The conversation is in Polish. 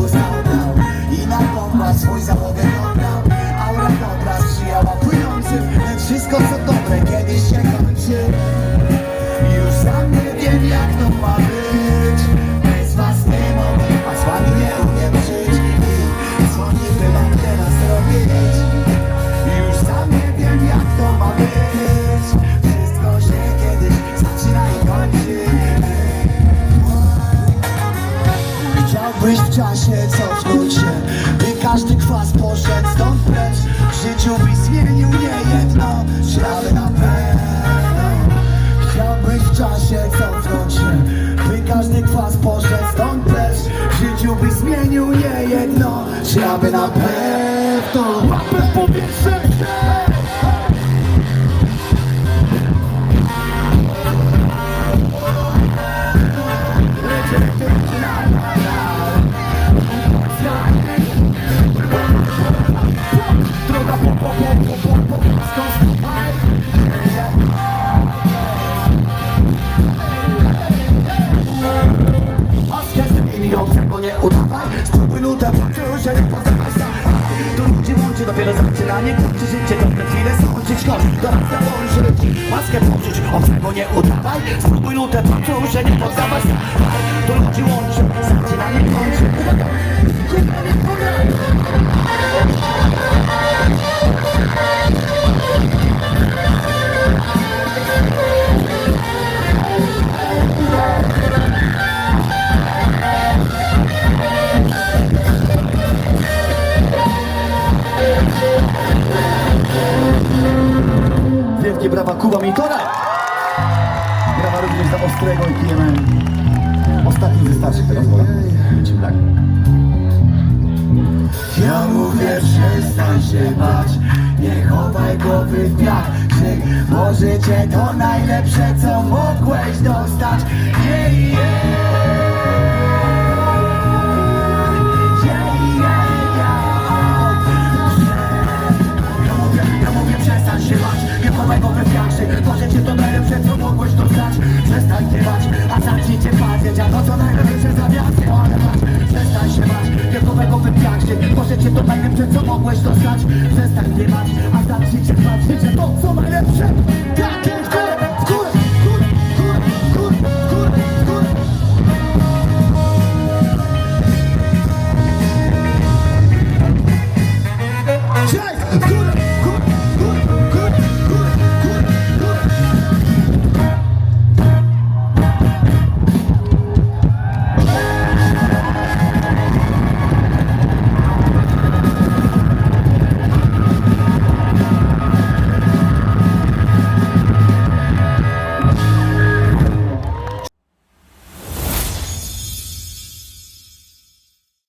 zabrał I na kompas swój załogę dobrał Aura dobra sprzyjała płynącym Wszystko co dobre kiedyś się każdy kwas poszedł stąd precz W życiu byś zmienił nie jedno Ślady na pewno Chciałbyś w czasie cofnąć się By każdy kwas poszedł stąd precz W życiu byś zmienił nie jedno Ślady na pewno Łapę w powietrze Droga nie udawaj Spróbuj nutę, poczuł się nie sam To ludzi łączy dopiero zaczynanie Kończy życie, dobre chwile sączyć kosz Dorasta łączy Maskę poczuć, obcego nie udawaj Spróbuj nutę, poczuł się nie sam To ludzi łączy, zaczynanie kończy Wielkie brawa Kuba Mitora Brawa również za Ostrego i PMM Ostatni wystarczy teraz wola. Tak Ja mówię przestań się bać. Nie chowaj głowy w piach cię to najlepsze co mogłeś dostać. Yeah. Yeah, Buddha.